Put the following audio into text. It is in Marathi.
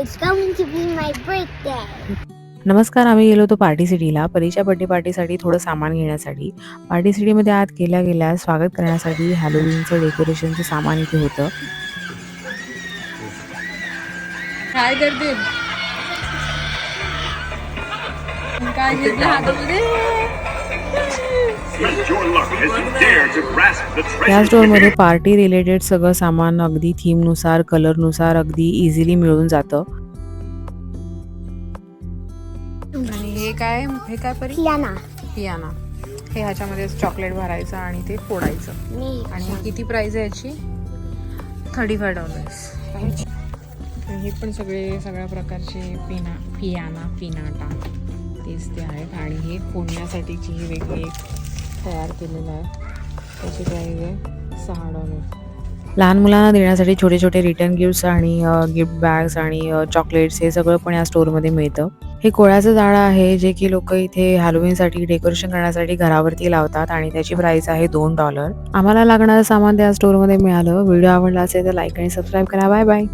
It's going to be my birthday. नमस्कार आम्ही गेलो होतो पार्टी सिटीला परीच्या बर्थडे पार्टीसाठी थोडं सामान घेण्यासाठी. पार्टी सिटीमध्ये आत गेल्या गेल्या स्वागत करण्यासाठी हॅलोविनचं डेकोरेशनचं सामान इथे होतं. काय करते? काय घेतलं? हातामध्ये? या स्टोअरमध्ये पार्टी रिलेटेड सगळं सामान अगदी थीमनुसार कलरनुसार अगदी इझिली मिळून जातं. आणि हे काय हे काय परी? Tiana. पियाना. हे ह्याच्यामध्ये चॉकलेट भरायचं आणि ते फोडायचं. आणि किती प्राइस आहे याची? थर्टी फाय डॉलर्स हे पण सगळे सगळ्या प्रकारचे पिना पियाना पिनाटा. तेच ते आहेत. आणि हे फोडण्यासाठीची ही वेगळी तयार केलेलं आहे. त्याची प्राईज आहे सहा डॉलर लहान मुलांना देण्यासाठी छोटे छोटे रिटर्न गिफ्ट्स आणि गिफ्ट बॅग्स आणि चॉकलेट्स हे सगळं पण या स्टोअरमध्ये मिळतं. हे कोळ्याचं झाड आहे जे की लोक इथे हॅलोविनसाठी डेकोरेशन करण्यासाठी घरावरती लावतात आणि त्याची प्राइस आहे दोन डॉलर आम्हाला लागणारं सामान त्या स्टोअरमध्ये मिळालं. व्हिडिओ आवडला असेल तर लाईक आणि सबस्क्राईब करा. Bye bye